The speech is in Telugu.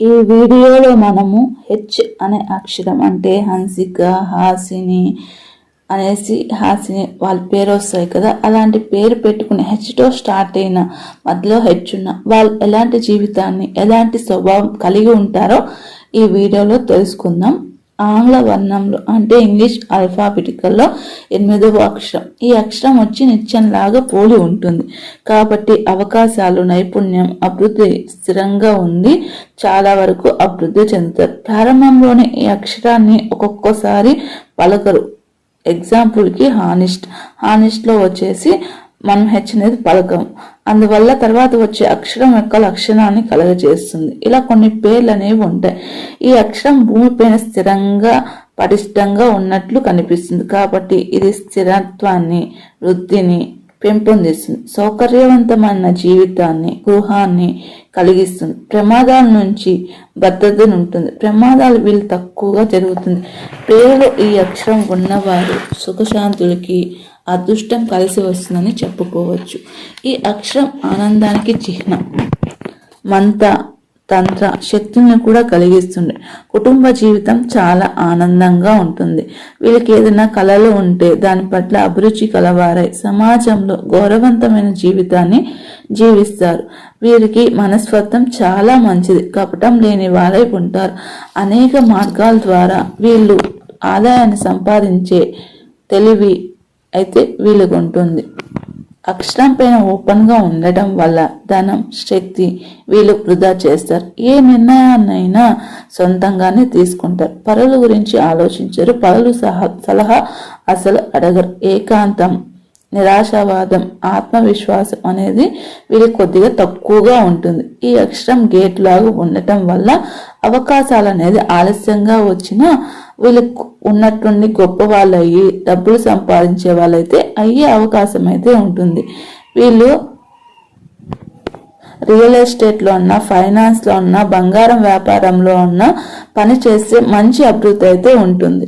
ఈ వీడియోలో మనము హెచ్ అనే అక్షరం అంటే హన్సిక హాసిని అనేసి హాసిని వాళ్ళ పేరు వస్తాయి కదా. అలాంటి పేరు పెట్టుకుని హెచ్తో స్టార్ట్ అయిన మధ్యలో హెచ్ ఉన్న వాళ్ళు ఎలాంటి జీవితాన్ని ఎలాంటి స్వభావం కలిగి ఉంటారో ఈ వీడియోలో తెలుసుకుందాం. ఆంగ్ల వర్ణంలో అంటే ఇంగ్లీష్ అల్ఫాబెటికల్లో ఎనిమిదవ అక్షరం. ఈ అక్షరం వచ్చి నిత్యంలాగా పోలి ఉంటుంది. కాబట్టి అవకాశాలు నైపుణ్యం అభివృద్ధి స్థిరంగా ఉంది చాలా వరకు అభివృద్ధి చెందుతారు ప్రారంభంలోనే ఈ అక్షరాన్ని ఒక్కొక్కసారి పలకరు. ఎగ్జాంపుల్కి హానిస్ట్ హానిస్ట్లో వచ్చేసి మనం హెచ్చనేది పలకం. అందువల్ల తర్వాత వచ్చే అక్షరం యొక్క లక్షణాన్ని కలగజేస్తుంది. ఇలా కొన్ని పేర్లు అనేవి ఉంటాయి. ఈ అక్షరం భూమిపైన స్థిరంగా పటిష్టంగా ఉన్నట్లు కనిపిస్తుంది. కాబట్టి ఇది స్థిరత్వాన్ని వృద్ధిని పెంపొందిస్తుంది. సౌకర్యవంతమైన జీవితాన్ని గృహాన్ని కలిగిస్తుంది. ప్రమాదాల నుంచి భద్రతను ఉంటుంది. ప్రమాదాలు వీళ్ళు తక్కువగా జరుగుతుంది. పేరులో ఈ అక్షరం ఉన్నవారు సుఖశాంతులకి అదృష్టం కలిసి వస్తుందని చెప్పుకోవచ్చు. ఈ అక్షరం ఆనందానికి చిహ్నం. మంత తంత్ర శక్తులను కూడా కలిగిస్తుంది. కుటుంబ జీవితం చాలా ఆనందంగా ఉంటుంది. వీళ్ళకి ఏదైనా కళలు ఉంటే దాని పట్ల అభిరుచి కలవారై సమాజంలో గౌరవంతమైన జీవితాన్ని జీవిస్తారు. వీరికి మనస్వత్వం చాలా మంచిది. కపటం లేని వారై ఉంటారు. అనేక మార్గాల ద్వారా వీళ్ళు ఆదాయాన్ని సంపాదించే తెలివి అయితే వీలుగుంటుంది. ఉంటుంది అక్షరం పైన ఓపెన్గా ఉండటం వల్ల ధనం శక్తి వీళ్ళు వృధా చేస్తారు. ఏ నిర్ణయాన్నైనా సొంతంగానే తీసుకుంటారు. పరుల గురించి ఆలోచించరు. పరులు సహా సలహా అసలు అడగరు. ఏకాంతం నిరాశావాదం ఆత్మవిశ్వాసం అనేది వీళ్ళకి కొద్దిగా తక్కువగా ఉంటుంది. ఈ అక్షరం గేట్ లాగా ఉండటం వల్ల అవకాశాలు అనేది ఆలస్యంగా వచ్చినా వీళ్ళకు ఉన్నటువంటి గొప్ప వాళ్ళు అయ్యి డబ్బులు సంపాదించే వాళ్ళైతే అయ్యే అవకాశం అయితే ఉంటుంది. వీళ్ళు రియల్ ఎస్టేట్లో ఉన్న ఫైనాన్స్లో ఉన్న బంగారం వ్యాపారంలో ఉన్న పని చేస్తే మంచి అభివృద్ధి అయితే ఉంటుంది.